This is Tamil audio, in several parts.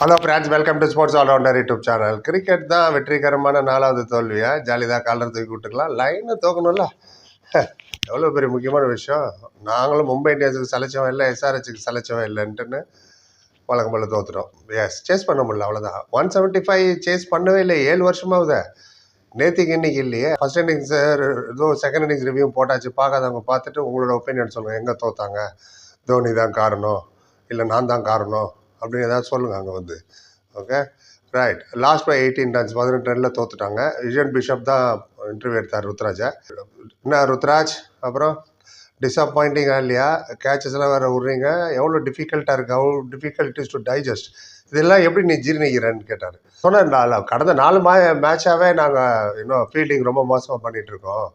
Hello friends welcome to sports allrounder YouTube channel cricket தான் வெற்றிகரமான நாலாவது தோல்வியா? ஜாலியாக தான் காலர் தூக்கி விட்டுக்கலாம். லைனை தோக்கணும்ல. எவ்வளோ பெரிய முக்கியமான விஷயம். நாங்களும் மும்பை இந்தியன்ஸுக்கு சலைச்சவன் இல்லை எஸ்ஆர்ஹெச்சுக்கு சலைச்சவன் இல்லைன்ட்டுன்னு வழக்கம் போல் தோத்துட்டோம். எஸ் சேஸ் பண்ண முடியல அவ்வளோதான் ஒன் செவன்ட்டி ஃபைவ் சேஸ் பண்ணவே இல்லை. ஏழு வருஷமாகுது நேற்றுக்கு இன்னைக்கு இல்லையே. ஃபர்ஸ்ட் இன்னிங்ஸ் ஏதோ செகண்ட் இன்னிங்ஸ் ரிவ்யூ போட்டாச்சு. பார்க்காதவங்க பார்த்துட்டு உங்களோட ஒப்பீனியன் சொல்லுங்கள் எங்கே தோத்தாங்க? தோனி தான் காரணம். இல்லை நான் தான் காரணம். அப்படின்னு ஏதாவது சொல்லுங்கள் அங்கே வந்து. Okay right last by eighteen runs பதினெட்டு ரனில் தோத்துட்டாங்க. ரிஜன் பிஷப் தான் இன்டர்வியூ எடுத்தார் ருத்ராஜை. என்ன ருத்ராஜ்? அப்புறம் டிசப்பாயிண்டிங்காக இல்லையா? கேச்சஸ்லாம் வேறு விட்றீங்க. எவ்வளோ டிஃபிகல்ட்டாக இருக்குது அவ்வளோ டிஃபிகல்ட்டிஸ் டு டைஜஸ்ட் இதெல்லாம் எப்படி நீ ஜீர்ணிக்கிறேன்னு கேட்டார். சொன்னேன் கடந்த நாலு மா மேட்சாகவே நாங்கள் இன்னும் ஃபீல்டிங் ரொம்ப மோசமாக பண்ணிகிட்ருக்கோம்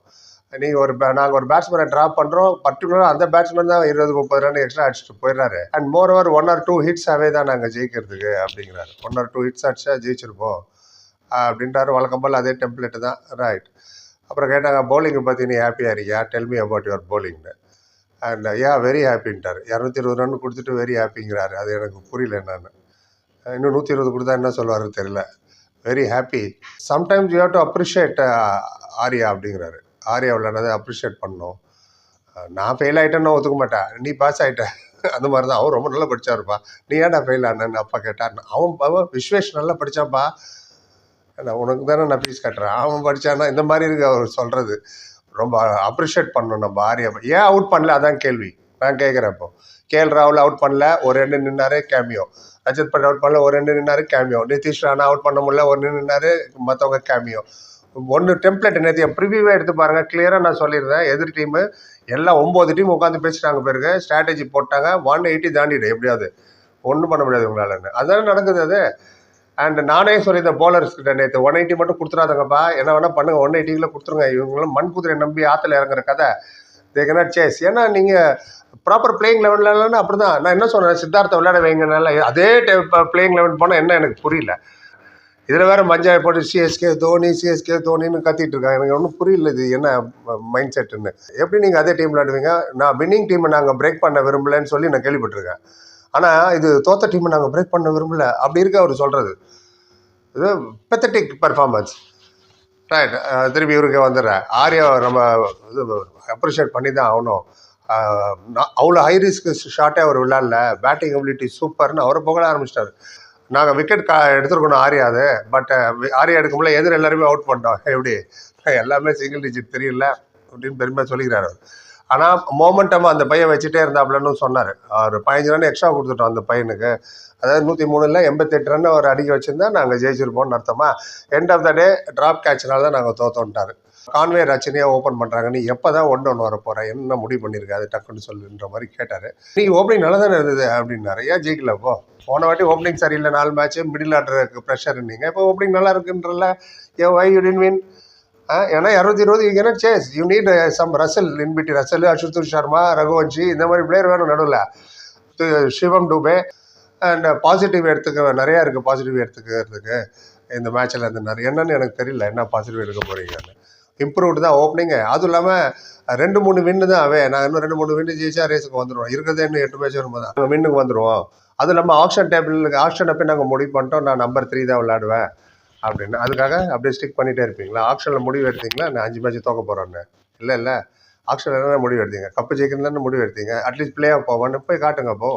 நீங்கள் ஒரு நாங்கள் ஒரு பேட்ஸ்மேனை ட்ராப் பண்ணுறோம் பர்டிகுலராக அந்த பேட்ஸ்மேன் தான் இருபது முப்பது ரன் எக்ஸ்ட்ரா அடிச்சுட்டு போயிடுறாரு. And more over one or two ஹிட்ஸாகவே தான் நாங்கள் ஜெயிக்கிறதுக்கு அப்படிங்கிறாரு. ஒன் ஆர் டூ ஹிட்ஸ் அடிச்சா ஜெயிச்சிருப்போம். அப்படின்றாரு வழக்கம் போல் அதே டெம்ப்ளேட்டு தான். ரைட் அப்புறம் கேட்டாங்க பவுலிங்கை பற்றி நீ ஹாப்பியாக இருக்கியா? டெல் மீ அபவுட் யுவர் பவுலிங்னு அண்ட் ஐயா வெரி ஹாப்பின்ட்டார் இரநூத்தி இருபது ரன் கொடுத்துட்டு வெரி ஹாப்பிங்கிறாரு அது எனக்கு புரியல என்னன்னு. இன்னும் நூற்றி இருபது கொடுத்தா என்ன சொல்லுவாருன்னு தெரியல. Very happy sometimes you have to appreciate Arya அப்படிங்கிறாரு. ஆரியா விளையாடுறதை அப்ரிஷியேட் பண்ணோம் நான் ஃபெயில் ஆகிட்டேன்னு ஒத்துக்க மாட்டேன். நீ பாஸ் ஆகிட்ட அந்த மாதிரி தான் அவன் ரொம்ப நல்லா படித்தாருப்பா நீ ஏன்டா ஃபெயில் ஆனேன்னு அப்பா கேட்டார். அவன் அவன் விஸ்வேஷ் நல்லா படித்தான்ப்பா நான் உனக்கு தானே நான் ஃபீஸ் கட்டுறேன். அவன் படித்தானா இந்த மாதிரி இருக்கு அவர் சொல்கிறது ரொம்ப அப்ரிஷியேட் பண்ணணும் நம்ம ஆரியா ஏன் அவுட் பண்ணல? அதான் கேள்வி. நான் கேட்குறேன் இப்போ. கேஎல் ராகுல் அவுட் பண்ணல. ஒரு ரெண்டு நின்னாரு கேமியோ ரஜத் பட் அவுட் பண்ணல. ஒரு ரெண்டு நின்னாரு கேமியோ நிதிஷ் ராணா அவுட் பண்ண முடியல. ஒரு நின்னாரு மற்றவங்க கேமியோ ஒன்று டெம்ப்ளேட் நேற்று ப்ரிவியூவே எடுத்து பாருங்கள் கிளியராக நான் சொல்லியிருந்தேன் எதிர் டீமு எல்லாம் ஒம்பது டீம் உட்காந்து பேசிட்டாங்க பிறகு ஸ்ட்ராட்டஜி போட்டாங்க. ஒன் எயிட்டி தாண்டிடு எப்படியாவது. ஒன்றும் பண்ண முடியாது உங்களாலன்னு அதுதானே நடக்குது அது? அண்ட் நானே சொல்லியிருந்தேன் bowlers கிட்ட நேற்று ஒன் எயிட்டி மட்டும் கொடுத்துறாதங்கப்பா. என்ன வேணால் பண்ணுங்க. ஒன் எயிட்டியில் கொடுத்துருங்க. இவங்களும் மண் குதிரை நம்பி ஆற்றுல இறங்குற கதை. தே கனாட் சேஸ் ஏன்னா நீங்கள் ப்ராப்பர் பிளேயிங் லெவன்லன்னு அப்படி தான் நான் என்ன சொன்னேன் சித்தார்த்த விளையாட வைங்கனால அதே பிளேயிங் லெவன் போனால் என்ன எனக்கு புரியல. இதில் வேற மஞ்சள் போட்டு சிஎஸ்கே தோனி சிஎஸ்கே தோனின்னு கத்திட்டு இருக்காங்க. எனக்கு ஒன்றும் புரியல இது என்ன மைண்ட் செட்டுன்னு எப்படி நீங்கள் அதே டீம் விளாடுவீங்க நான் வின்னிங் டீமை நாங்கள் பிரேக் பண்ண விரும்பலன்னு சொல்லி நான் கேள்விப்பட்டிருக்கேன். ஆனால் இது தோத்த டீமை நாங்கள் பிரேக் பண்ண விரும்பல. அப்படி இருக்க அவர் சொல்கிறது இது பெத்தட்டிக் பர்ஃபார்மன்ஸ் ரைட் திருப்பி இவருக்கு வந்துடுறேன். ஆரியா நம்ம இது அப்ரிஷியேட் பண்ணி தான் ஆகணும். நான் அவ்வளோ ஹை ரிஸ்க் ஷார்ட்டே அவர் விளாட்ல பேட்டிங் அபிலிட்டி சூப்பர்னு அவரை புகழ ஆரம்பிச்சிட்டாரு. நாங்கள் விக்கெட் கா எடுத்துருக்கணும் ஆரியாது அது பட் ஆர்யா எடுக்கும்போது எதிர் எல்லாருமே அவுட் பண்ணிட்டோம். எப்படி? எல்லாமே சிங்கிள் டிஜிட் தெரியல அப்படின்னு பெருமையாக சொல்லிக்கிறாரு ஆனால் மோமெண்டமாக அந்த பையன் வச்சுட்டே இருந்தாப்லன்னு சொன்னார். அவர் பதினஞ்சு ரன் எக்ஸ்ட்ரா கொடுத்துட்டோம் அந்த பையனுக்கு. அதாவது நூற்றி மூணில் எண்பத்தெட்டு ரன் அவர் அடிக்க வச்சுருந்தா நாங்கள் ஜெயிச்சிருப்போம்னு அர்த்தமா? End of the day drop கேட்ச்னால தான் நாங்கள் தோத்தோன்ட்டார். கான்வே ரச்சனையாக ஓப்பன் பண்ணுறாங்க நீ எப்போ தான் ஒன் ஒன் வர போகிற என்ன முடிவு பண்ணியிருக்கா அது டக்குன்னு சொல்லுன்ற மாதிரி கேட்டார். நீ ஓப்பனிங் நல்லா தானே இருந்தது? அப்படின்னாரு. ஏன் ஜெயிக்கல இப்போ? போன வாட்டி ஓப்பனிங் சரியில்லை நாலு மேட்ச்சு மிடில் ஆர்டருக்கு ப்ரெஷர் இருந்தீங்க இப்போ ஓப்பனிங் நல்லா இருக்குன்றல ஏ வை யூ டின் வின் ஏன்னா இரநூத்தி இருபது you chase you need some Russell இன்பிட்டி Russell Ashutosh Sharma Raghuvanshi இந்த மாதிரி பிளேயர் வேணும் நடுவில். சிவம் டூபே அண்ட் பாசிட்டிவ் எடுத்துக்க நிறையா இருக்குது பாசிட்டிவ் எடுத்துக்கிறதுக்கு. இந்த மேட்ச்சில் இருந்து நிறைய என்னன்னு எனக்கு தெரியல என்ன பாசிட்டிவ் எடுக்க போகிறீங்கன்னு இம்ப்ரூவ்டு தான் ஓப்பனிங்கு அதுவும் இல்லாமல் ரெண்டு மூணு வின்னு தான் அவே. நான் இன்னும் ரெண்டு மூணு வின்னு ஜெயிச்சா ரேஸுக்கு வந்துடுவோம் இருக்கிறதே இன்னும் எட்டு மேட்ச் வரும்போது தான். வின்னுக்கு வந்துடுவோம் அதுவும் இல்லாமல் ஆப்ஷன் டேபிள் ஆப்ஷன் அப்போ நாங்கள் முடிவு பண்ணிட்டோம். நான் நம்பர் த்ரீ தான் விளையாடுவேன். அப்படின்னு. அதுக்காக அப்படியே ஸ்டிக் பண்ணிகிட்டே இருப்பீங்களா? ஆக்ஷனில் முடிவு எடுத்தீங்களா? நான் அஞ்சு மேட்ச் தோக்க போகிறேன்னு இல்லை இல்லை. ஆக்ஷனில் என்ன முடிவு எடுத்தீங்க? கப்பு ஜெயிக்கணும்னு முடிவு எடுத்தீங்க? அட்லீஸ்ட் பிளே ஆஃப் போவான்னு போய் காட்டுங்க போ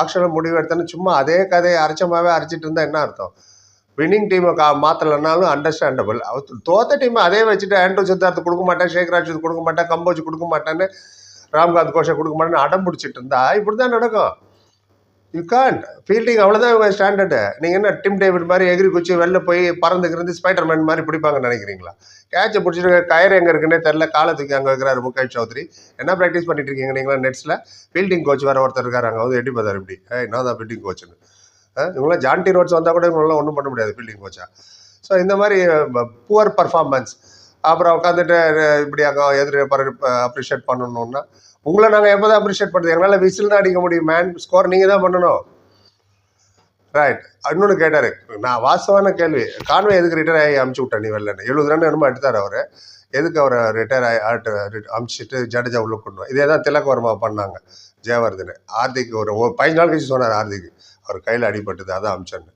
ஆக்ஷனில் முடிவு எடுத்தேன்னு சும்மா அதே கதையை அரைச்சமாகவே அரைச்சிட்டு இருந்தால் என்ன அர்த்தம்? வின்னிங் டீமை கா மாற்றலைனாலும் அண்டர்ஸ்டாண்டபிள் தோத்த டீமை அதே வச்சுட்டு ஆண்ட்ரூ சித்தார்த்து கொடுக்க மாட்டேன் ஷேக் ராஜித் கொடுக்க மாட்டேன் கம்போஜ் கொடுக்க மாட்டேன்னு ராம்காந்த் கோஷை கொடுக்க மாட்டேன்னு அடம் பிடிச்சிட்டு இருந்தா இப்படி தான் நடக்கும். யூ கான்ட் ஃபீல்டிங் அவ்வளோதான் இவங்க ஸ்டாண்டர்டு நீங்கள் என்ன டிம் டேவிட் மாதிரி எகிரி குச்சி வெளில போய் பறந்துக்கிறது ஸ்பைடர் மேன் மாதிரி பிடிப்பாங்கன்னு நினைக்கிறீங்களா? கேட்சை பிடிச்சிட்டு கயிறு எங்கே இருக்குன்னே தெரில காலத்துக்கு அங்கே இருக்கிறாரு முகேஷ் சௌத்ரி. என்ன ப்ராக்டிஸ் பண்ணிட்டு இருக்கீங்க நீங்களா நெட்ஸில் ஃபீல்டிங் கோச் வேறு ஒருத்தர் இருக்காரு அங்கே. வந்து எட்டி பார்த்தார் இப்படி. ஏ நான் தான் ஃபீல்டிங் கோச்சுன்னு இவங்களாம் ஜான்டி ரோட்ஸ் வந்தால் கூட இவங்களாம் ஒன்றும் பண்ண முடியாது ஃபீல்டிங் கோச்சா ஸோ இந்த மாதிரி புவர் பர்ஃபார்மன்ஸ் அப்புறம் உட்காந்துட்டு இப்படி அங்கே எதிர் அப்ரிஷியேட் பண்ணணும்னா உங்களை நாங்கள் எப்போ தான் அப்ரிஷியேட் பண்ணுறது எங்களால் விசில் தான் அடிக்க முடியும். மேன் ஸ்கோர் நீங்கள் தான் பண்ணணும். ரைட் இன்னொன்று கேட்டார். நான் வாசவான கேள்வி. கான்வே எதுக்கு ரிட்டையர் ஆகி அமுச்சு விட்டேன் நீ வெளில? எழுபது ரன் என்னமோ எடுத்தார் அவர். எதுக்கு அவரை ரிட்டையர் ஆகி ஆட்டு அமுச்சிட்டு ஜடேஜா உள்ள கொண்டு இதே தான் திலக்கவர்மா பண்ணாங்க ஜெயவர்தன். ஆர்த்திக்கு ஒரு பதினஞ்சு நாள் கழிச்சு சொன்னார் ஆர்த்திக்கு. அவர் கையில் அடிபட்டது அதான் அமிச்சேன்னு.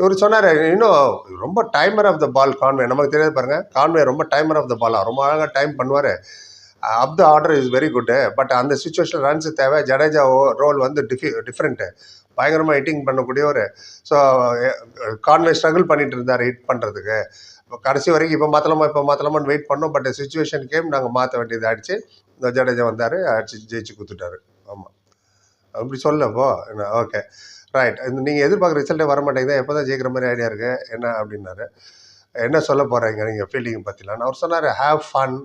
இவர் சொன்னார் இன்னும் ரொம்ப timer of the ball Conway. நமக்கு தெரியாது பாருங்க. கான்வே ரொம்ப டைமர் ஆஃப் த பால் ரொம்ப அழகாக டைம் பண்ணுவார். Up the order is very good but அந்த சுச்சுவேஷன் ரன்ஸ் தேவை. ஜடேஜா ரோல் வந்து டிஃபி டிஃப்ரெண்ட்டு பயங்கரமாக ஹிட்டிங் பண்ணக்கூடிய ஒரு ஸோ கான்வே ஸ்ட்ரகிள் பண்ணிட்டு இருந்தார் ஹிட் பண்ணுறதுக்கு கடைசி வரைக்கும் இப்போ மாற்றலாமா இப்போ மாற்றலாமான்னு வெயிட் பண்ணோம் பட் சுச்சுவேஷன் கேம் நாங்கள் மாற்ற வேண்டியது ஆயிடுச்சு. இந்த ஜடேஜா வந்தார் அடிச்சு ஜெயிச்சு கொடுத்துட்டாரு அப்படி சொல்லப்போ என்ன ஓகே ரைட் இந்த நீங்கள் எதிர்பார்க்குற ரிசல்ட்டே வர மாட்டேங்குது எப்போ தான் ஜெயிக்கிற மாதிரி ஐடியா இருக்குது என்ன அப்படின்னாரு. என்ன சொல்ல போகிறீங்க நீங்கள் ஃபீல்டிங் பற்றிலாம் அவர் சொன்னார் ஹேவ் ஃபன்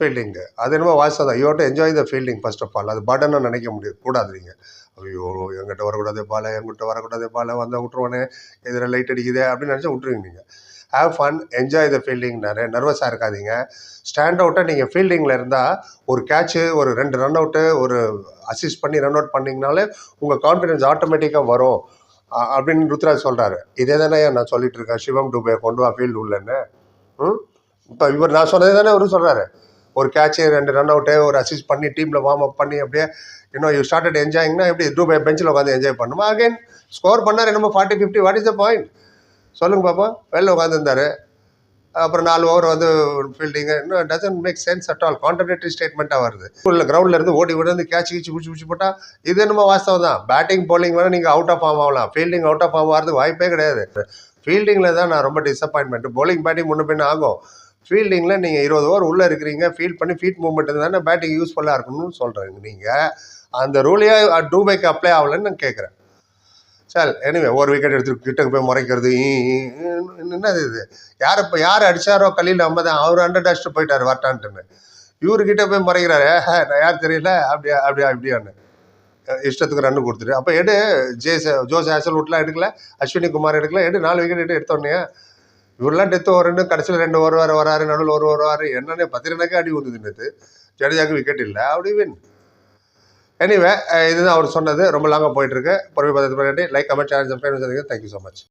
ஃபீல்டிங்கு அது என்னமோ வாய்ஸ் தான். You to enjoy the fielding first of all அது பட்டன்னு நினைக்க முடியாது. கூடாது நீங்கள் ஐயோ எங்கிட்ட வரக்கூடாது பால. எங்கிட்ட வரக்கூடாது பால. வந்தால் விட்ருவானே எதிர லைட் அடிக்குதே அப்படின்னு நினச்சா விட்ருவீங்க நீங்கள் ஹேவ் ஃபன் என்ஜாய் த ஃபீல்டிங்னாரு நர்வஸாக இருக்காதீங்க. ஸ்டாண்ட் அவுட்டாக நீங்கள் ஃபீல்டிங்கில் இருந்தால் ஒரு கேட்ச்சு ஒரு ரெண்டு ரன் அவுட்டு ஒரு அசிஸ்ட் பண்ணி ரன் அவுட் பண்ணிங்கனாலே உங்கள் கான்ஃபிடன்ஸ் ஆட்டோமேட்டிக்காக வரும். அப்படின்னு ருத்ராஜ் சொல்கிறாரு இதே தானே நான் சொல்லிட்டு இருக்கேன். சிவம் டுபே கொண்டு வா ஃபீல்டு உள்ளன்னு. ம்? இப்போ இவர் நான் சொன்னதே தானே இவரும் சொல்கிறாரு ஒரு கேட்சு ரெண்டு ரன் அவுட்டு ஒரு அசிஸ்ட் பண்ணி டீமில் வார்ம் அப் பண்ணி அப்படியே இன்னும் யூ ஸ்டார்டட் என்ஜாயிங்னா எப்படி டூபே பெஞ்சில் உட்காந்து என்ஜாய் பண்ணுமா? அகைன் ஸ்கோர் பண்ணார் என்னமோ forty fifty what is the point சொல்லுங்க பாப்பா. வெளில உட்காந்துருந்தாரு அப்புறம் நாலு ஓவர் வந்து ஃபீல்டிங்கு இன்னும் doesn't make sense at all contradictory ஸ்டேட்மெண்ட்டாக வருது. ஸ்கூலில் கிரவுண்டில் இருந்து ஓடி விழுந்து கேட்ச் கீச்சு பிடிச்சி பிடிச்சி போட்டால் இது என்னமோ வாஸ்தவம் தான். பேட்டிங் போலிங் வேணால் நீங்கள் அவுட் ஆஃப் ஃபார்ம் ஆகலாம். ஃபீல்டிங் அவுட் ஆஃப் ஃபார்ம் ஆகிறதுக்கு வாய்ப்பே கிடையாது. ஃபீல்டிங்கில் தான் நான் ரொம்ப டிசப்பாயின்மெண்ட் பவுலிங் பேட்டிங் முன்ன பின்ன ஆகும். ஃபீல்டிங்கில் நீங்கள் இருபது ஓவர் உள்ளே இருக்கிறீங்க. ஃபீல்ட் பண்ணி ஃபீட் மூவ்மெண்ட் இருந்தால் பேட்டிங் யூஸ்ஃபுல்லாக இருக்கணும்னு சொல்கிறேங்க நீங்கள் அந்த ரூலையே டூபைக்கு அப்ளை ஆகலைன்னு நான் கேட்குறேன் சார் எனிவே ஒரு விக்கெட் எடுத்து கிட்டக்கு போய் முறைக்கிறது என்னது இது? யார் இப்போ யார் அடித்தாரோ கல்லியில் நம்ம தான் அவர் அண்டர் அடிச்சுட்டு போயிட்டார் வரட்டான்ட்டுன்னு. இவர்கிட்ட போய் முறைக்கிறாரு நான் யார் தெரியல? அப்படியா அப்படியா அப்படியான்னு இஷ்டத்துக்கு ரன் கொடுத்துட்டு அப்போ எடு ஜே ஜோஸ் ஹேசல்வுட்லாம் எடுக்கல அஸ்வினி குமார் எடுக்கல எடு நாலு விக்கெட் எடுத்து எடுத்தோடனே இவரெல்லாம் டெத்து ஓவர்னு கடைசியில் ரெண்டு ஓவர் வர வராரு நடுவில் ஒரு வருவார் வராரு என்னன்னே அடி ஊற்றுது நேற்று ஜடேஜாக்கு விக்கெட் இல்லை அப்படி வின் எனிவே இதுதான் அவர் சொன்னது. ரொம்ப லாங்காக போயிட்டுருக்கு பொறுமை பார்த்து like comment channel subscribe thank you so much